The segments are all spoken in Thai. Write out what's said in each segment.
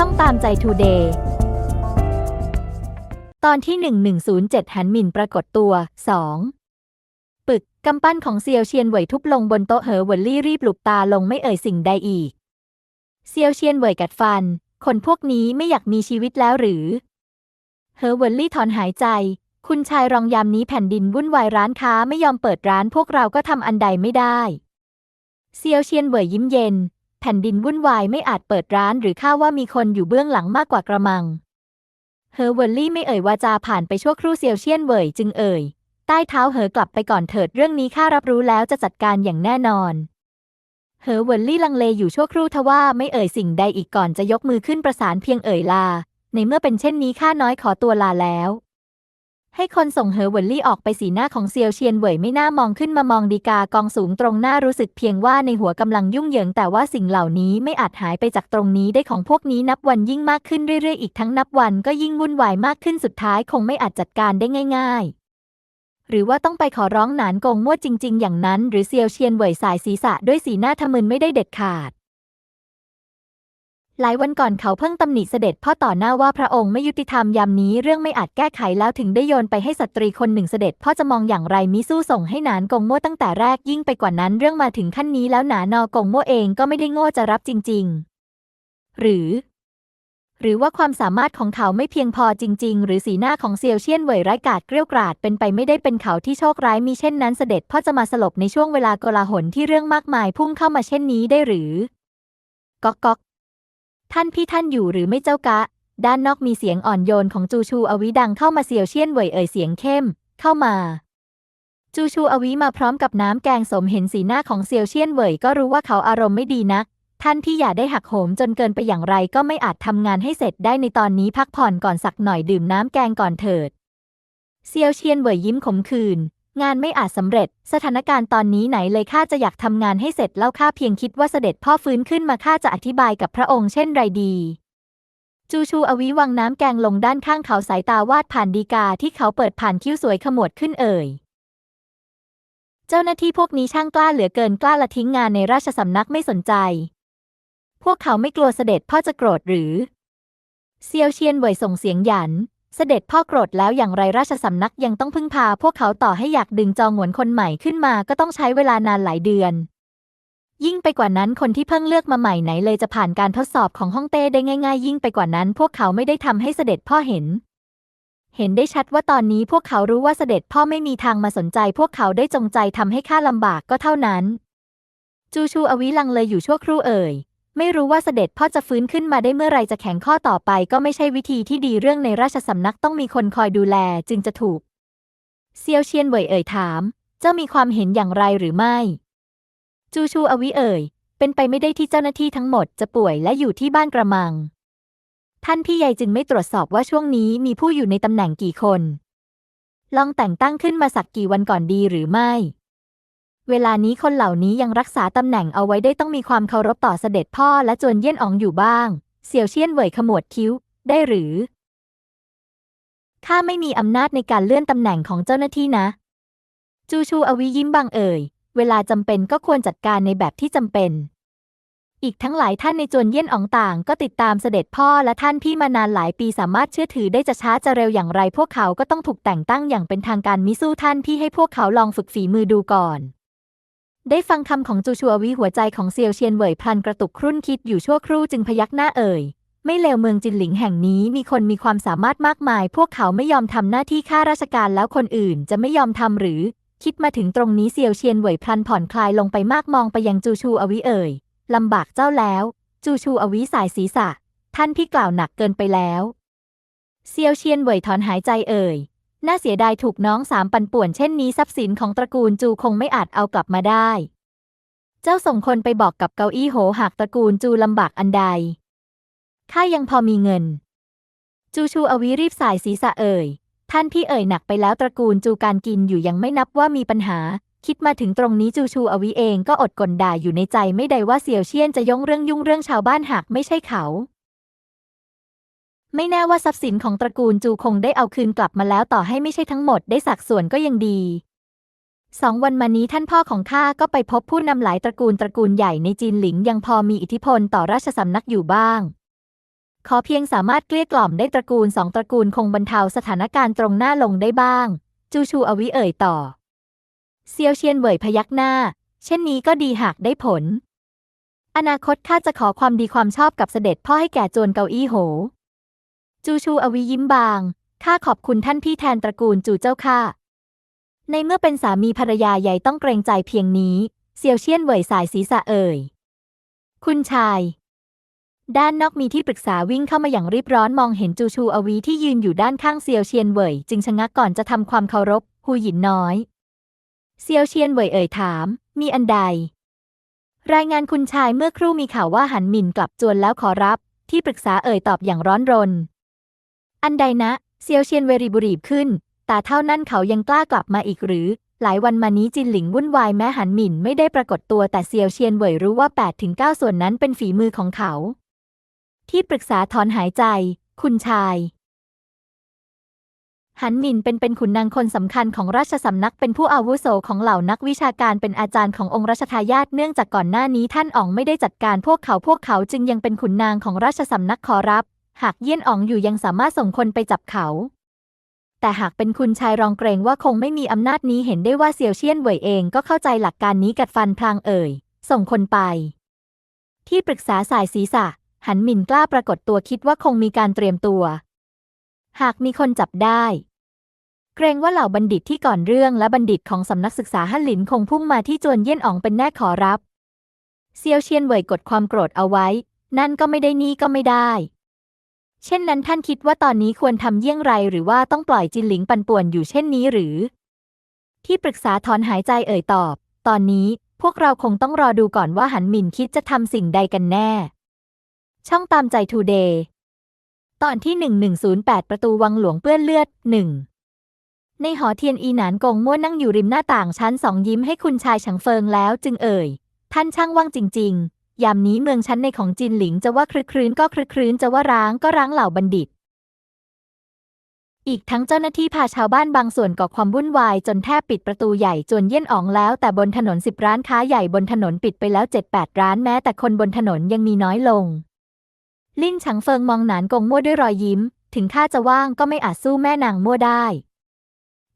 ช่องตามใจทูเดย์ตอนที่ 1107 หันหมินปรากฏตัว 2 ปึกกำปั้นของเซียวเชียนเหวยทุบลงบนโต๊ะเหอเหวินลี่รีบหลุบตาลงไม่เอ่ยสิ่งใดอีก เซียวเชียนเหวยกัดฟัน คนพวกนี้ไม่อยากมีชีวิตแล้วหรือ เหอเหวินลี่ถอนหายใจ คุณชายรองยามนี้แผ่นดินวุ่นวายร้านค้าไม่ยอมเปิดร้านพวกเราก็ทำอันใดไม่ได้ เซียวเชียนเหวยยิ้มเย็น ผ่นดินวุ่นวายไม่อาจเปิดร้านหรือข้าว่ามีคนอยู่เบื้องหลังมากกว่ากระมัง เฮอเวิร์ลี่ไม่เอ่ยวาจาผ่านไปชั่วครู่เซียวเชียนเวยจึงเอ่ย ใต้เท้าเหอกลับไปก่อนเถิดเรื่องนี้ข้ารับรู้แล้วจะจัดการอย่างแน่นอน เฮอเวิร์ลี่ลังเลอยู่ชั่วครู่ทว่าไม่เอ่ยสิ่งใดอีกก่อนจะยกมือขึ้นประสานเพียงเอ่ยลา ในเมื่อเป็นเช่นนี้ข้าน้อยขอตัวลาแล้ว ให้คนส่งเหอเวินลี่ออกไปสีหน้าของเซียวเชียนเหวยไม่น่ามองขึ้นมามองดีกากองสูงตรงหน้ารู้สึกเพียงว่าในหัวกำลังยุ่งเหยิงแต่ว่าสิ่งเหล่านี้ไม่อาจหายไปจากตรงนี้ได้ของพวกนี้นับวันยิ่งมากขึ้นเรื่อยๆอีกทั้งนับวันก็ยิ่งวุ่นวายมากขึ้นสุดท้ายคงไม่อาจจัดการได้ง่าย ๆ หรือว่าต้องไปขอร้องหนานกงมั่วจริง ๆ อย่างนั้น หรือเซียวเชียนเหวยสายศีรษะด้วยสีหน้าทะมึนไม่ได้เด็ดขาด หลายวันก่อนเขาเพิ่งตำหนิเสด็จพ่อต่อหน้าว่าพระองค์ไม่ยุติธรรมยามนี้เรื่องไม่อาจแก้ไขแล้วถึงได้โยนไปให้สตรีคนหนึ่งเสด็จพ่อจะมองอย่างไรมิสู้ส่งให้หนานกงมั่วตั้งแต่แรกยิ่งไปกว่านั้นเรื่องมาถึงขั้นนี้แล้วหนานอกงโม่เองก็ไม่ได้โง่จะรับจริง ๆ หรือ หรือว่าความสามารถของเขาไม่เพียงพอจริง ๆ หรือสีหน้าของเซียวเชียนเหวยร้ายกาจเกรี้ยวกราดเป็นไปไม่ได้เป็นเขาที่โชคร้ายมีเช่นนั้นเสด็จพ่อจะมาสลบในช่วงเวลาโกลาหลที่เรื่องมากมายพุ่งเข้ามาเช่นนี้ได้หรือก๊อกก๊อก ท่านพี่ท่านอยู่หรือไม่เจ้ากะ ด้านนอกมีเสียงอ่อนโยนของจูชูอวิดังเข้ามาเซียวเชียนเหวยเอ่ยเสียงเข้ม เข้ามา จูชูอวิมาพร้อมกับน้ำแกงสมเห็นสีหน้าของเซียวเชียนเหวยก็รู้ว่าเขาอารมณ์ไม่ดีนัก ท่านพี่อย่าได้หักโหมจนเกินไปอย่างไรก็ไม่อาจทำงานให้เสร็จได้ในตอนนี้พักผ่อนก่อนสักหน่อยดื่มน้ำแกงก่อนเถิดเซียวเชียนเหวยยิ้มขมขื่น งานไม่อาจสำเร็จ สถานการณ์ตอนนี้ไหนเลยข้าจะอยากทำงานให้เสร็จแล้วข้าเพียงคิดว่าเสด็จพ่อฟื้นขึ้นมาข้าจะอธิบายกับพระองค์เช่นไรดีจูชูอวิวังน้ำแกงลงด้านข้างเขาสายตาวาดผ่านดีกาที่เขาเปิดผ่านคิ้วสวยขมวดขึ้นเอ่ย เจ้าหน้าที่พวกนี้ช่างกล้าเหลือเกินกล้าละทิ้งงานในราชสำนักไม่สนใจ พวกเขาไม่กลัวเสด็จพ่อจะโกรธหรือ เซียวเชียนเหวยส่งเสียงหยัน เสด็จพ่อโกรธแล้วอย่างไรราชสำนักยังต้องพึ่งพาพวกเขาต่อให้อยากดึงจองหวนคนใหม่ขึ้นมาก็ต้องใช้เวลานานหลายเดือน ยิ่งไปกว่านั้นคนที่เพิ่งเลือกมาใหม่ไหนเลยจะผ่านการทดสอบของฮ่องเต้ได้ง่ายๆ ยิ่งไปกว่านั้น พวกเขาไม่ได้ทำให้เสด็จพ่อเห็น เห็นได้ชัดว่าตอนนี้พวกเขารู้ว่าเสด็จพ่อไม่มีทางมาสนใจ พวกเขาได้จงใจทำให้ข้าลำบากก็เท่านั้น จูชูอวิลังเลยอยู่ชั่วครู่เอ่ย ไม่รู้ว่าเสด็จพ่อจะฟื้นขึ้นมาได้เมื่อไรจะแข็งข้อต่อไป ก็ไม่ใช่วิธีที่ดีเรื่องในราชสำนักต้องมีคนคอยดูแลจึงจะถูก เซียวเชียนเหวยเอ่ยถาม เจ้ามีความเห็นอย่างไรหรือไม่ จูชูอวิเอ่ย เป็นไปไม่ได้ที่เจ้าหน้าที่ทั้งหมดจะป่วยและอยู่ที่บ้านกระมัง ท่านพี่ใหญ่จึงไม่ตรวจสอบว่าช่วงนี้มีผู้อยู่ในตำแหน่งกี่คน ลองแต่งตั้งขึ้นมาสักกี่วันก่อนดีหรือไม่ เวลานี้คนเหล่านี้ยังรักษาตำแหน่งเอาไว้ได้ต้องมีความเคารพต่อเสด็จพ่อและจวนเยี่ยนอองอยู่บ้าง เสี่ยวเชียนเหวยขมวดคิ้ว ได้หรือ ข้าไม่มีอำนาจในการเลื่อนตำแหน่งของเจ้าหน้าที่นะ จูชูอวิยิ้มบางเอ่ย เวลาจำเป็นก็ควรจัดการในแบบที่จำเป็น อีกทั้งหลายท่านในจวนเยี่ยนอองต่างก็ติดตามเสด็จพ่อและท่านพี่มานานหลายปีสามารถเชื่อถือได้จะช้าจะเร็วอย่างไร พวกเขาก็ต้องถูกแต่งตั้งอย่างเป็นทางการมิสู้ท่านพี่ให้พวกเขาลองฝึกฝีมือดูก่อน ได้ฟังคำของจูชัววิหัวใจของเซียวเชียนเหวยพลันกระตุกครุ่นคิดอยู่ชั่วครู่จึงพยักหน้าเอ่ย ไม่เลวเมืองจินหลิงแห่งนี้มีคนมีความสามารถมากมาย พวกเขาไม่ยอมทำหน้าที่ข้าราชการแล้วคนอื่นจะไม่ยอมทำหรือ คิดมาถึงตรงนี้เซียวเชียนเหวยพลันผ่อนคลายลงไปมากมองไปยังจูชูอวิเอ่ยลำบากเจ้าแล้ว จูชูอวิสายศีรษะ ท่านพี่กล่าวหนักเกินไปแล้ว เซียวเชียนเหวยถอนหายใจเอ่ย น่าเสียดายถูกน้องสามปันป่วนเช่นนี้ทรัพย์สินของตระกูลจูคงไม่อาจเอากลับมาได้ เจ้าส่งคนไปบอกกับเกาอี้โหหากตระกูลจูลำบากอันใด ข้ายังพอมีเงิน จูชูอวิรีบสายศีรษะเอ่ย ท่านพี่เอ่ยหนักไปแล้วตระกูลจูการกินอยู่ยังไม่นับว่ามีปัญหา คิดมาถึงตรงนี้จูชูอวิเองก็อดกลด่าอยู่ในใจไม่ได้ว่าเสี่ยวเชียนจะยงเรื่องยุ่งเรื่องชาวบ้านหากไม่ใช่เขา ไม่แน่ว่าทรัพย์สินของตระกูลจูคงได้เอาคืนกลับมาแล้วต่อให้ไม่ใช่ทั้งหมดได้สักส่วนก็ยังดีสองวันมานี้ท่านพ่อของข้าก็ไปพบผู้นำหลายตระกูลตระกูลใหญ่ในจีนหลิงยังพอมีอิทธิพลต่อราชสำนักอยู่บ้าง ขอเพียงสามารถเกลี้ยกล่อมได้ตระกูลสองตระกูลคงบรรเทาสถานการณ์ตรงหน้าลงได้บ้าง จูชูอวิเอ่ยต่อ เซียวเชียนเหวยพยักหน้า เช่นนี้ก็ดีหากได้ผล อนาคตข้าจะขอความดีความชอบกับเสด็จพ่อให้แก่โจรเกาอี้โห จูชูอวิยิ้มบาง ข้าขอบคุณท่านพี่แทนตระกูลจูเจ้าค่ะ ในเมื่อเป็นสามีภรรยาใหญ่ต้องเกรงใจเพียงนี้ เซียวเชียนเหวยสายศีรษะเอ่ย คุณชาย ด้านนอกมีที่ปรึกษาวิ่งเข้ามาอย่างรีบร้อนมองเห็นจูชูอวีที่ยืนอยู่ด้านข้างเซียวเชียนเหวยจึงชะงักก่อนจะทำความเคารพฮูหยินน้อย เซียวเชียนเหวยเอ่ยถาม มีอันใด รายงานคุณชายเมื่อครู่มีข่าวว่าหันหมินกลับจวนแล้วขอรับ ที่ปรึกษาเอ่ยตอบอย่างร้อนรน อันใดนะ เซียวเชียนเวรีบุรีบขึ้นแต่เท่านั้นเขายังกล้ากลับมาอีกหรือ หลายวันมานี้จินหลิงวุ่นวายแม้หันหมินไม่ได้ปรากฏตัวแต่เซียวเชียนเหวยรู้ว่า8-9ส่วนนั้นเป็นฝีมือของเขา ที่ปรึกษาถอนหายใจ คุณชาย หันหมินเป็นเป็นขุนนางคนสำคัญของราชสำนักเป็นผู้อาวุโสของเหล่านักวิชาการเป็นอาจารย์ขององค์รัชทายาทเนื่องจากก่อนหน้านี้ท่านอ๋องไม่ได้จัดการพวกเขาพวกเขาจึงยังเป็นขุนนางของราชสำนักขอรับ หากเยี่ยนอ๋องอยู่ยังสามารถส่งคนไปจับเขา แต่หากเป็นคุณชายรองเกรงว่าคงไม่มีอำนาจนี้เห็นได้ว่าเซียวเชียนเหวยเองก็เข้าใจหลักการนี้กัดฟันพลางเอ่ย ส่งคนไป ที่ปรึกษาสายศีรษะ หันหมินกล้าปรากฏตัวคิดว่าคงมีการเตรียมตัว หากมีคนจับได้ เกรงว่าเหล่าบัณฑิตที่ก่อนเรื่องและบัณฑิตของสำนักศึกษาฮั่นหลินคงพุ่งมาที่จวนเยี่ยนอ๋องเป็นแน่ขอรับเซียวเชียนเหวยกดความโกรธเอาไว้ นั่นก็ไม่ได้นี่ก็ไม่ได้ เช่นนั้นท่านคิดว่าตอนนี้ควรทำเยี่ยงไรหรือว่าต้องปล่อยจินหลิงปันป่วนอยู่เช่นนี้หรือ ที่ปรึกษาถอนหายใจเอ่ยตอบ ตอนนี้พวกเราคงต้องรอดูก่อนว่าหันหมินคิดจะทำสิ่งใดกันแน่ ช่องตามใจทูเดย์ตอนที่ 1108 ประตูวังหลวงเปื้อนเลือดหนึ่งในหอเทียนอีหนานกงมั่วนั่งอยู่ริมหน้าต่างชั้นสองยิ้มให้คุณชายฉังเฟิงแล้วจึงเอ่ย ท่านช่างว่างจริง ๆ ยามนี้เมืองชั้นในของจินหลิงจะว่าคลึกครื้นก็คลึกครื้นจะว่าร้างก็ร้างเหล่าบัณฑิต อีกทั้งเจ้าหน้าที่พาชาวบ้านบางส่วนก่อความวุ่นวายจนแทบปิดประตูใหญ่จนเยี่ยนอ๋องแล้ว แต่บนถนนสิบร้านค้าใหญ่บนถนนปิดไปแล้วเจ็ดแปดร้านแม้แต่คนบนถนนยังมีน้อยลง ลิ่นฉังเฟิงมองหนานกงมั่วด้วยรอยยิ้ม ถึงข้าจะว่างก็ไม่อาจสู้แม่นางมั่วได้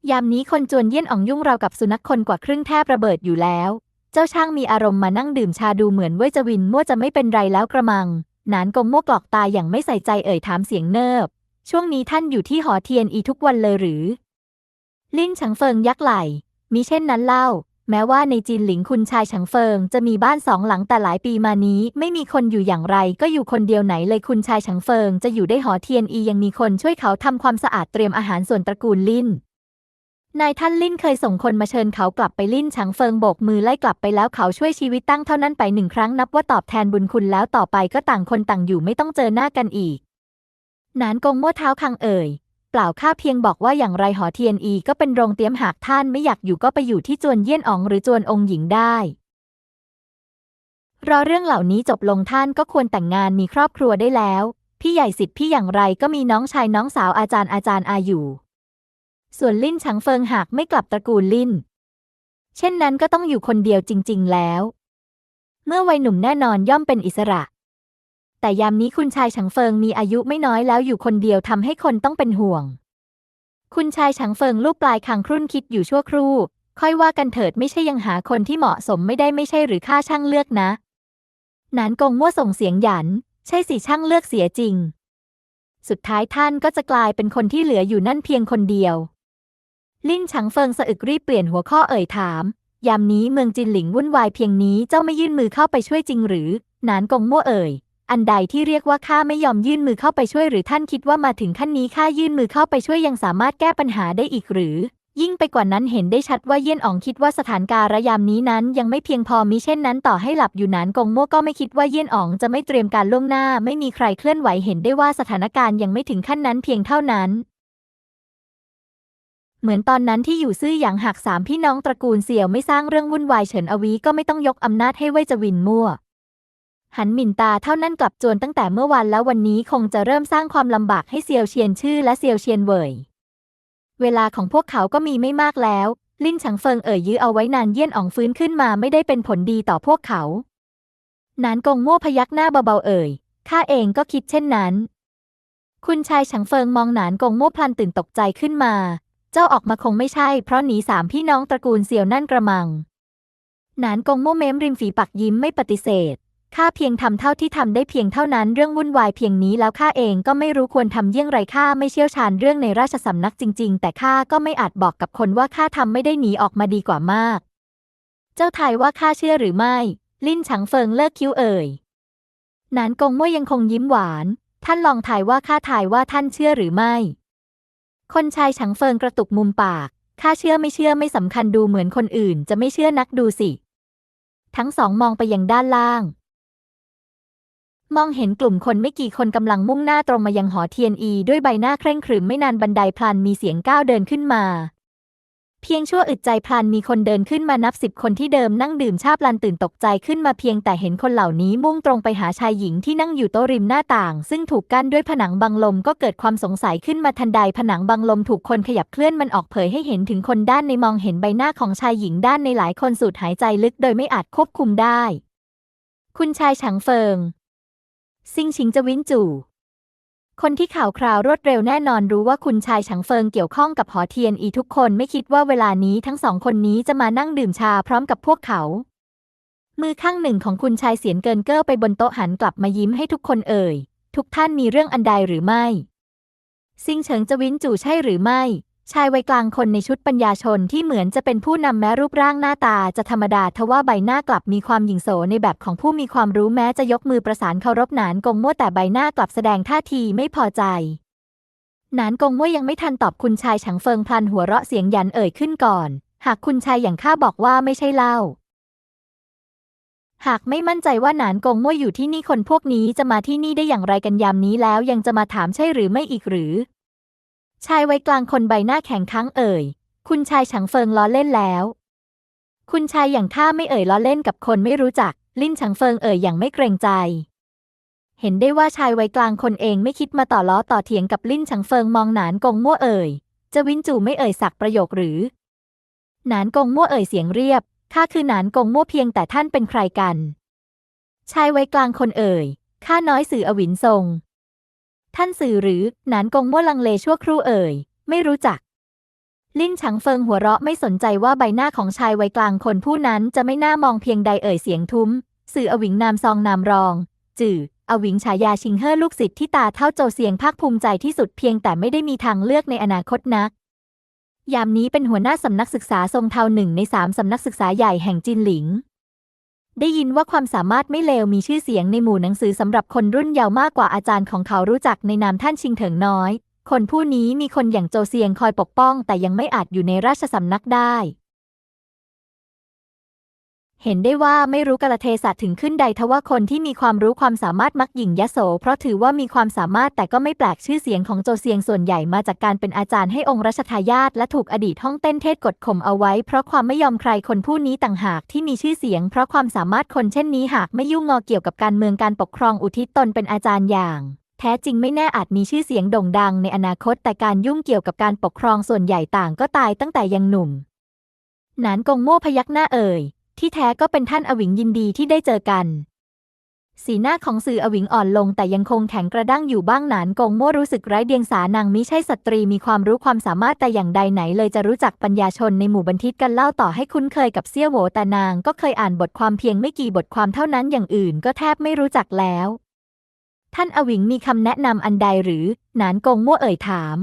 ยามนี้คนจวนเยี่ยนอ๋องยุ่งเรากับสุนัขคนกว่าครึ่งแทบระเบิดอยู่แล้ว เจ้าช่างมีอารมณ์มานั่งดื่มชาดูเหมือนว่ยจะวินมั่วจะไม่เป็นไรแล้วกระมัง นานกงมั่วกรอกตาอย่างไม่ใส่ใจเอ่ยถามเสียงเนิบ ช่วงนี้ท่านอยู่ที่หอเทียนอีทุกวันเลยหรือ ลิ่นฉังเฟิงยักไหล่มิเช่นนั้นเล่า แม้ว่าในจีนหลิงคุณชายฉังเฟิงจะมีบ้านสองหลังแต่หลายปีมานี้ ไม่มีคนอยู่อย่างไร ก็อยู่คนเดียวไหนเลยคุณชายฉังเฟิง จะอยู่ได้หอเทียนอียังมีคนช่วยเขาทำความสะอาดเตรียมอาหารส่วนตระกูลลิ่น นายท่านลิ่นเคยส่งคนมาเชิญเขากลับไปลิ่นฉังเฟิงโบกมือไล่กลับไปแล้วเขาช่วยชีวิตตั้งเท่านั้นไปหนึ่งครั้งนับว่าตอบแทนบุญคุณแล้วต่อไปก็ต่างคนต่างอยู่ไม่ต้องเจอหน้ากันอีก นานกงมั่วเท้าคังเอ่ย เปล่าข้าเพียงบอกว่าอย่างไรหอเทียนอีก็เป็นโรงเตรียมหากท่านไม่อยากอยู่ก็ไปอยู่ที่จวนเยี่ยนอ๋องหรือจวนองค์หญิงได้ รอเรื่องเหล่านี้จบลงท่านก็ควรแต่งงานมีครอบครัวได้แล้ว พี่ใหญ่สิทธิ์พี่อย่างไรก็มีน้องชายน้องสาวอาจารย์อาจารย์อาอยู่ ส่วนลิ่นฉังเฟิงหากไม่กลับตระกูลลิ่นเช่นนั้นก็ต้องอยู่คนเดียวจริง ๆ แล้ว เมื่อวัยหนุ่มแน่นอนย่อมเป็นอิสระ แต่ยามนี้คุณชายฉังเฟิงมีอายุไม่น้อยแล้วอยู่คนเดียวทำให้คนต้องเป็นห่วง คุณชายฉังเฟิงลูกปลายคางครุ่นคิดอยู่ชั่วครู่ ค่อยว่ากันเถิดไม่ใช่ยังหาคนที่เหมาะสมไม่ได้ไม่ใช่หรือข้าช่างเลือกนะนานกงมั่วส่งเสียงหยัน ใช่สิช่างเลือกเสียจริง สุดท้ายท่านก็จะกลายเป็นคนที่เหลืออยู่นั่นเพียงคนเดียว ลิ่นฉังเฟิงสะอึกรีบเปลี่ยนหัวข้อเอ่ยถาม ยามนี้เมืองจินหลิงวุ่นวายเพียงนี้เจ้าไม่ยื่นมือเข้าไปช่วยจริงหรือหนานกงมั่วเอ่ย อันใดที่เรียกว่าข้าไม่ยอมยื่นมือเข้าไปช่วยหรือท่านคิดว่ามาถึงขั้นนี้ข้ายื่นมือเข้าไปช่วยยังสามารถแก้ปัญหาได้อีกหรือ ยิ่งไปกว่านั้นเห็นได้ชัดว่าเยี่ยนอ๋องคิดว่าสถานการณ์ยามนี้นั้นยังไม่เพียงพอมิเช่นนั้นต่อให้หลับอยู่นานกงมั่วก็ไม่คิดว่าเยี่ยนอ๋องจะไม่เตรียมการล่วงหน้า ไม่มีใครเคลื่อนไหวเห็นได้ว่าสถานการณ์ยังไม่ถึงขั้นนั้นเพียงเท่านั้น เหมือนตอนนั้นที่อยู่ซื่อหยางหักสามพี่น้องตระกูลเสี่ยวไม่สร้างเรื่องวุ่นวายเฉินอวีก็ไม่ต้องยกอำนาจให้เว่ยจวินมั่ว หันหมินตาเท่านั้นกลับโจรตั้งแต่เมื่อวันแล้ววันนี้คงจะเริ่มสร้างความลำบากให้เซียวเชียนชื่อและเซียวเชียนเหวยเวลาของพวกเขาก็มีไม่มากแล้ว ลินฉังเฟิงเอ่ยยื้อเอาไว้นานเยี่ยนอ่องฟื้นขึ้นมาไม่ได้เป็นผลดีต่อพวกเขา นานกงมั่วพยักหน้าเบาๆเอ่ยข้าเองก็คิดเช่นนั้น คุณชายฉังเฟิงมองหนานกงโม่วพลันตื่นตกใจขึ้นมา เจ้าออกมาคงไม่ใช่เพราะหนีสามพี่น้องตระกูลเซียวนั่นกระมัง หนานกงโม่เม้มริมฝีปากยิ้มไม่ปฏิเสธ ข้าเพียงทำเท่าที่ทำได้เพียงเท่านั้นเรื่องวุ่นวายเพียงนี้แล้วข้าเองก็ไม่รู้ควรทำเยี่ยงไรข้าไม่เชี่ยวชาญเรื่องในราชสำนักจริง ๆ แต่ข้าก็ไม่อาจบอกกับคนว่าข้าทำไม่ได้หนีออกมาดีกว่ามาก เจ้าทายว่าข้าเชื่อหรือไม่ ลิ้นฉังเฟิงเลิกคิ้วเอ่ยหนานกงโม่ยังคงยิ้มหวาน ท่านลองทายว่าข้าทายว่าท่านเชื่อหรือไม่ คนชายฉังเฟิงกระตุกมุมปาก ข้าเชื่อไม่เชื่อไม่สำคัญดูเหมือนคนอื่นจะไม่เชื่อนักดูสิ ทั้งสองมองไปยังด้านล่าง มองเห็นกลุ่มคนไม่กี่คนกำลังมุ่งหน้าตรงมายังหอเทียนอี ด้วยใบหน้าเคร่งขรึมไม่นานบันไดพลันมีเสียงก้าวเดินขึ้นมา เพียงชั่วอึดใจพลันมีคนเดินขึ้นมานับสิบคนที่เดิมนั่งดื่มชาพลันตื่นตกใจขึ้นมาเพียงแต่เห็นคนเหล่านี้มุ่งตรงไปหาชายหญิงที่นั่งอยู่โต๊ะริมหน้าต่าง ซึ่งถูกกั้นด้วยผนังบังลมก็เกิดความสงสัยขึ้นมาทันใดผนังบังลมถูกคนขยับเคลื่อนมันออกเผยให้เห็นถึงคนด้านในมองเห็นใบหน้าของชายหญิงด้านในหลายคนสูดหายใจลึกโดยไม่อาจควบคุมได้ คุณชายฉังเฟิง ซิงชิงจะวินจู่ คนที่ข่าวคราวรวดเร็วแน่นอนรู้ว่าคุณชายฉังเฟิงเกี่ยวข้องกับหอเทียนอีทุกคนไม่คิดว่าเวลานี้ทั้งสองคนนี้จะมานั่งดื่มชาพร้อมกับพวกเขา มือข้างหนึ่งของคุณชายเสียนเกินเก้อไปบนโต๊ะหันกลับมายิ้มให้ทุกคนเอ่ย ทุกท่านมีเรื่องอันใดหรือไม่ซิงเฉิงจะวินจู่ใช่หรือไม่ ชายวัยกลางคนในชุดปัญญาชนที่เหมือนจะเป็นผู้นำแม้รูปร่างหน้าตาจะธรรมดาทว่าใบหน้ากลับมีความหยิ่งโสในแบบของผู้มีความรู้แม้จะยกมือประสานเคารพหนานกงมั่วแต่ใบหน้ากลับแสดงท่าทีไม่พอใจ หนานกงมั่วยังไม่ทันตอบคุณชายฉังเฟิงพลันหัวเราะเสียงยันเอ่ยขึ้นก่อน หากคุณชายอย่างข้าบอกว่าไม่ใช่เล่า หากไม่มั่นใจว่าหนานกงมั่วอยู่ที่นี่คนพวกนี้จะมาที่นี่ได้อย่างไรกันยามนี้แล้วยังจะมาถามใช่หรือไม่อีกหรือ ชายวัยกลางคนใบหน้าแข็งค้างเอ่ย คุณชายฉังเฟิงล้อเล่นแล้ว คุณชายอย่างข้าไม่เอ่ยล้อเล่นกับคนไม่รู้จัก ลิ้นฉังเฟิงเอ่ยอย่างไม่เกรงใจ เห็นได้ว่าชายวัยกลางคนเองไม่คิดมาต่อล้อต่อเถียงกับลิ้นฉังเฟิงมองหนานกงมั่วเอ่ย จะวินจู่ไม่เอ่ยสักประโยคหรือ หนานกงมั่วเอ่ยเสียงเรียบ ข้าคือหนานกงมั่วเพียงแต่ท่านเป็นใครกัน ชายวัยกลางคนเอ่ย ข้าน้อยสื่ออวินทรง ท่านสื่อหรือหนานกงมั่วลังเลชั่วครู่เอ่ย ไม่รู้จัก ลิ้นฉังเฟิงหัวเราะไม่สนใจว่าใบหน้าของชายวัยกลางคนผู้นั้นจะไม่น่ามองเพียงใดเอ่ยเสียงทุ้ม สื่ออวิงนามซองนามรอง จื่ออวิงฉายาชิงเฮ่อลูกศิษย์ที่ตาเท่าโจเซียงภาคภูมิใจที่สุดเพียงแต่ไม่ได้มีทางเลือกในอนาคตนัก ยามนี้เป็นหัวหน้าสำนักศึกษาทรงเทาหนึ่งในสามสำนักศึกษาใหญ่แห่งจินหลิง ได้ยินว่าความสามารถไม่เลวมีชื่อเสียงในหมู่หนังสือสำหรับคนรุ่นเยาว์มากกว่าอาจารย์ของเขารู้จักในนามท่านชิงเถิงน้อย คนผู้นี้มีคนอย่างโจเซียงคอยปกป้อง แต่ยังไม่อาจอยู่ในราชสำนักได้ เห็นได้ว่าไม่รู้กาลเทศะถึงขึ้นใดทว่าคนที่มีความรู้ความสามารถมักหยิ่งยโส เพราะถือว่ามีความสามารถแต่ก็ไม่แปลกชื่อเสียงของโจเซียงส่วนใหญ่มาจากการเป็นอาจารย์ให้องค์รัชทายาทและถูกอดีตห้องเต้นเทศกดข่มเอาไว้ เพราะความไม่ยอมใครคนผู้นี้ต่างหากที่มีชื่อเสียง เพราะความสามารถคนเช่นนี้หากไม่ยุ่งงอเกี่ยวกับการเมืองการปกครองอุทิศตนเป็นอาจารย์อย่างแท้จริงไม่แน่อาจมีชื่อเสียงโด่งดังในอนาคตแต่การยุ่งเกี่ยวกับการปกครองส่วนใหญ่ต่างก็ตายตั้งแต่ยังหนุ่มหนานกงโม่พยักหน้าเอ่ย ที่แท้ก็เป็นท่านอวิงยินดีที่ได้เจอกัน สีหน้าของสื่ออวิงอ่อนลงแต่ยังคงแข็งกระด้างอยู่บ้างหนานกงโม่รู้สึกไร้เดียงสานางมิใช่สตรีมีความรู้ความสามารถแต่อย่างใดไหนเลยจะรู้จักปัญญาชนในหมู่บันทิตกันเล่าต่อให้คุ้นเคยกับเซี่ยโหวแต่นางก็เคยอ่านบทความเพียงไม่กี่บทความเท่านั้นอย่างอื่นก็แทบไม่รู้จักแล้ว ท่านอวิงมีคำแนะนำอันใดหรือ หนานกงมั่วเอ่ยถาม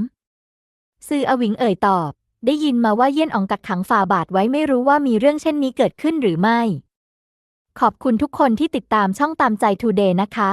สื่ออวิงเอ่ยตอบ ได้ยินมาว่าเยี่ยนอองกักขังฝ่าบาทไว้ไม่รู้ว่ามีเรื่องเช่นนี้เกิดขึ้นหรือไม่ ขอบคุณทุกคนที่ติดตามช่องตามใจทูเดย์นะคะ